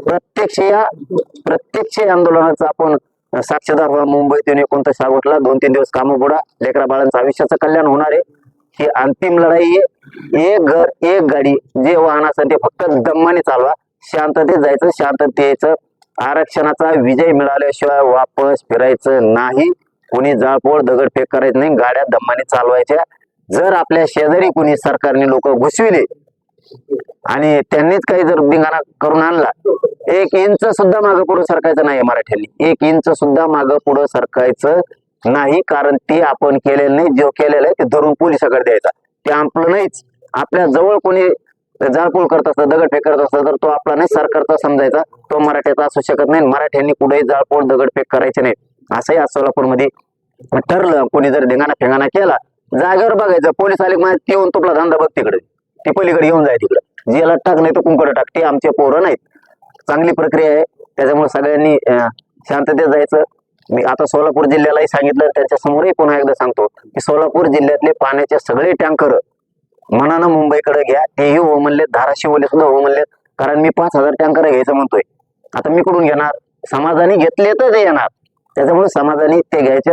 प्रत्यक्ष या प्रत्यक्ष या आंदोलनाचा आपण साक्षीदार व्हा. मुंबईतून एकोणतीस ऑगस्टला दोन तीन दिवस कामं बुडा. लेकरा बाळांचं आयुष्याचं कल्याण होणार आहे. ही अंतिम लढाई आहे. एक घर एक गाडी. जे वाहन असेल ते फक्त दम्माने चालवा. शांततेत जायचं शांततेचं यायचं. आरक्षणाचा विजय मिळाल्याशिवाय वापस फिरायचं नाही. कोणी जाळपोळ दगडफेक करायचं नाही. गाड्या दम्माने चालवायच्या. जर आपल्या शेजारी कोणी सरकारने लोक घुसविले आणि त्यांनीच काही जर धिंगाणा करून आणला एक इंच सुद्धा मागं पुढे सरकायचं नाही मराठ्यांनी. एक इंच सुद्धा मागं पुढं सरकायचं नाही कारण ते आपण केलेलं नाही जो केलेलं आहे ते धरून पोलिसाकडे द्यायचा. ते आपलं नाहीच. आपल्या जवळ कोणी जाळपोळ करत असतं दगडफेक करत असतं तर तो आपला नाही सरकारचा समजायचा. तो मराठ्याचा असू शकत नाही मराठ्यांनी कुठेही जाळपोळ दगडफेक करायचे नाही असंही आज सोलापूरमध्ये ठरलं. कोणी जर धिंगाणा फेंगाणा केला जागेवर बघायचं. पोलीस आले म्हणजे येऊन तुपला धंदा बघ तिकडे. ती पलीकडे येऊन जाय तिकडे. ज्याला टाक नाही तर कुंकडं टाक. ते आमचे पोरं नाहीत. चांगली प्रक्रिया आहे. त्याच्यामुळे सगळ्यांनी शांततेत जायचं. मी आता सोलापूर जिल्ह्यालाही सांगितलं त्यांच्या समोरही पुन्हा एकदा सांगतो की सोलापूर जिल्ह्यातले पाण्याचे सगळे टँकर मनानं मुंबईकडे घ्या. तेही हो म्हणले धाराशिवले सुद्धा हो म्हणले कारण मी पाच हजार टँकर घ्यायचं म्हणतोय. आता मी कुठून घेणार? समाजाने घेतले तर ते येणार. त्याच्यामुळे समाजाने ते घ्यायचे